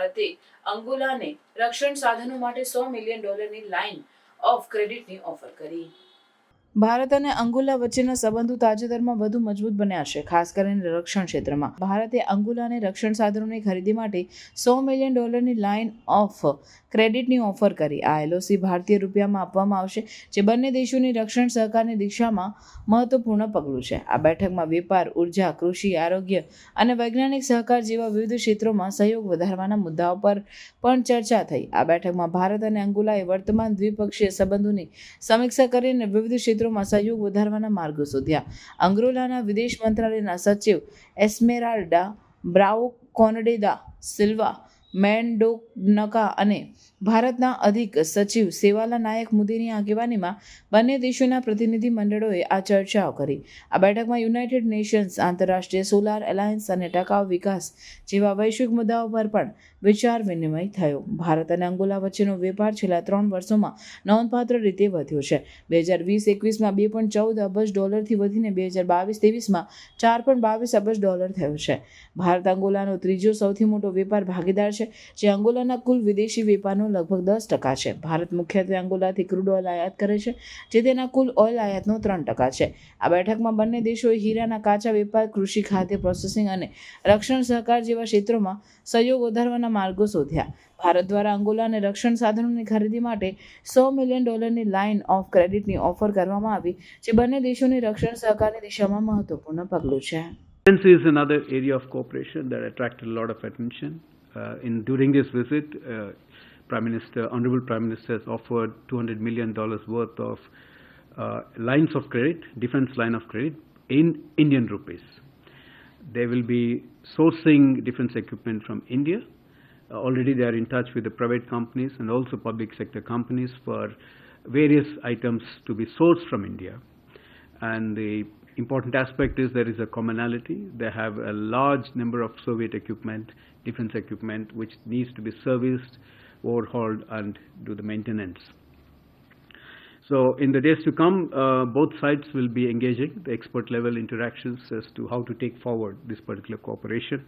ભારતે અંગોલાને રક્ષણ સાધનો માટે સો મિલિયન ડોલરની લાઇન ઓફ ક્રેડિટની ઓફર કરી. ભારત અને અંગોલા વચ્ચેના સંબંધો તાજેતરમાં વધુ મજબૂત બન્યા છે, ખાસ કરીને રક્ષણ ક્ષેત્રમાં. ભારતે અંગોલાને રક્ષણ સાધનોની ખરીદી માટે સો મિલિયન ડોલરની લાઇન ઓફ ક્રેડિટની ઓફર કરી. આ એલઓસી ભારતીય રૂપિયામાં આપવામાં આવશે, જે બંને દેશોની રક્ષણ સહકારની દિશામાં મહત્વપૂર્ણ પગલું છે. આ બેઠકમાં વેપાર, ઊર્જા, કૃષિ, આરોગ્ય અને વૈજ્ઞાનિક સહકાર જેવા વિવિધ ક્ષેત્રોમાં સહયોગ વધારવાના મુદ્દાઓ પર પણ ચર્ચા થઈ. આ બેઠકમાં ભારત અને અંગોલાએ વર્તમાન દ્વિપક્ષીય સંબંધોની સમીક્ષા કરીને વિવિધ ક્ષેત્રોમાં સહયોગ વધારવાના માર્ગો શોધ્યા. અંગ્રોલાના વિદેશ મંત્રાલયના સચિવ એસ્મેરાલ્ડા બ્રાઓ કોનડેદા સિલ્વા મેન્ડોનકા અને ભારતના અધિક સચિવ સેવાલા નાયક મુદીની આગેવાનીમાં બંને દેશોના પ્રતિનિધિ મંડળોએ આ ચર્ચાઓ કરી. આ બેઠકમાં યુનાઇટેડ નેશન્સ, આંતરરાષ્ટ્રીય સોલાર એલાયન્સ અને ટકાઉ વિકાસ જેવા વૈશ્વિક મુદ્દાઓ પર પણ વિચાર વિનિમય થયો. ભારત અને અંગોલા વચ્ચેનો વેપાર છેલ્લા ત્રણ વર્ષોમાં નોંધપાત્ર રીતે વધ્યો છે. બે હજાર વીસ એકવીસમાં બે પોઈન્ટ ચૌદ અબજ ડોલરથી વધીને બે હજાર બાવીસ ત્રેવીસમાં ચાર પોઈન્ટ બાવીસ અબજ ડોલર થયો છે. ભારત અંગોલાનો ત્રીજો સૌથી મોટો વેપાર ભાગીદાર છે જે અંગોલાના કુલ વિદેશી વેપારનો લગભગ દસ ટકા છે. ભારત મુખ્યત્વે અંગોલાથી ક્રૂડ ઓઇલ આયાત કરે છે, જે તેના કુલ ઓઇલ આયાતનો ત્રણ ટકા છે. આ બેઠકમાં બંને દેશોએ હીરાના કાચા વેપાર, કૃષિ, ખાદ્ય પ્રોસેસિંગ અને રક્ષણ સહકાર જેવા ક્ષેત્રોમાં સહયોગ વધારવાના માર્ગો શોધ્યા. ભારત દ્વારા અંગોલાને રક્ષણ સાધનોની ખરીદી માટે સો મિલિયન ડોલરની લાઇન ઓફ ક્રેડિટની ઓફર કરવામાં આવી, જે બંને દેશોની રક્ષણ સહકારની દિશામાં મહત્વપૂર્ણ પગલું છે. Defense is another area of cooperation that attracted a lot of attention. Uh, in during this visit, uh, Prime Minister, Honorable Prime Minister, has offered 200 million dollars worth of uh, lines of credit, defense line of credit in Indian rupees. They will be sourcing defense equipment from India. Already, they are in touch with the private companies and also public sector companies for various items to be sourced from India. And the important aspect is there is a commonality. They have a large number of Soviet equipment, defense equipment, which needs to be serviced, overhauled, and do the maintenance. So, in the days to come, uh, both sides will be engaging the expert level interactions as to how to take forward this particular cooperation.